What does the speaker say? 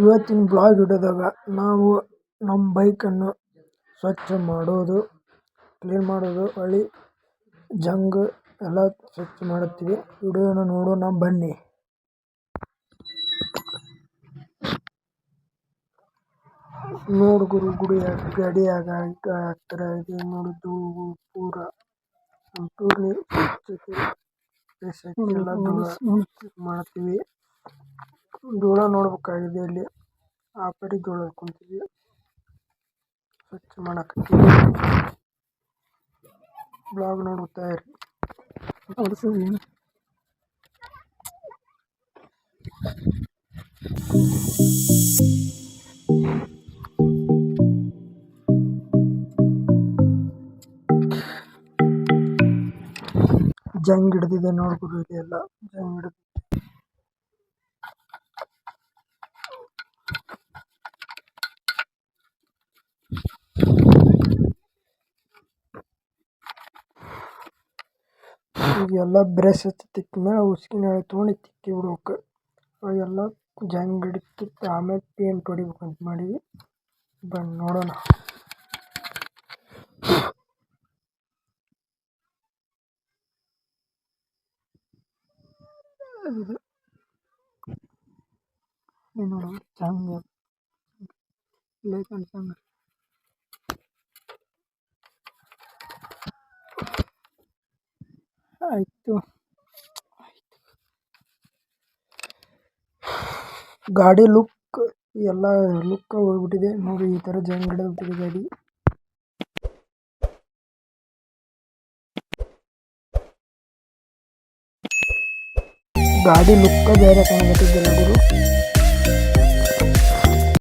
ಇವತ್ತಿನ ಬ್ಲಾಗ್ ವಿಡಿಯೋದಾಗ ನಾವು ನಮ್ಮ ಬೈಕನ್ನು ಸ್ವಚ್ಛ ಮಾಡೋದು ಕ್ಲೀನ್ ಮಾಡೋದು, ಹೊಳಿ ಜಂಗ್ ಎಲ್ಲ ಸ್ವಚ್ಛ ಮಾಡುತ್ತೀವಿ. ವಿಡಿಯೋನ ನೋಡೋಣ, ಬನ್ನಿ. ನೋಡು ಗುರು ಗುಡಿ ಗಡಿಯಾಗ ಈಗ ಹತ್ತಿರ ಇದೆ ನೋಡುದು ಪೂರ ಸ್ವಚ್ಛತೆ ಮಾಡ್ತೀವಿ. ಧೂಳ ನೋಡ್ಬೇಕಾಗಿದೆ ಇಲ್ಲಿ. ಆ ಪರಿ ಜೋಳ ಕುಂತೀವಿ ಸ್ವಚ್ಛ ಮಾಡಕತ್ತೀವಿ ಬ್ಲಾಗ್ ನೋಡುತ್ತಾ ಇರಿ. ಜಂಗ್ ಹಿಡ್ದಿದೆ ನೋಡ್ಬೋದು ಇಲ್ಲಿ ಎಲ್ಲ ಜಂಗ್ ಹಿಡ್ದು. ಈಗೆಲ್ಲ ಬ್ರಷ್ ಹಚ್ಚಿ ತಿಕ್ಕ ಮೇಲೆ ಉಸ್ಕಿನ ಎಳೆ ತೊಗೊಂಡು ತಿಕ್ಕಿ ಬಿಡ್ಬೇಕು. ಅವೆಲ್ಲ ಜಂಗ್ ಹಿಡಿತಿತ್ತು ಆಮೇಲೆ ಪೇಂಟ್ ಹೊಡಿಬೇಕು ಅಂತ ಮಾಡೀವಿ. ಬನ್ನಿ ನೋಡೋಣ. ಇದು ನೋಡು ಜಂಗ್ ಲೇಕನ್ ಜಂಗ್ ಆಯಿತು ಗಾಡಿ ಲುಕ್ ಎಲ್ಲ ಲುಕ್ ಹೋಗ್ಬಿಟ್ಟಿದೆ. ನೋಡಿ, ಈ ಥರ ಜಾಯಿನ್ ಹಿಡಿದ್ಬಿಟ್ಟಿದೆ ಗಾಡಿ. ಗಾಡಿ ಲುಕ್ಕ ಬೇರೆ ಕಾಣಕತ್ತಿದ್ದಿಲ್ಲ ಗುರು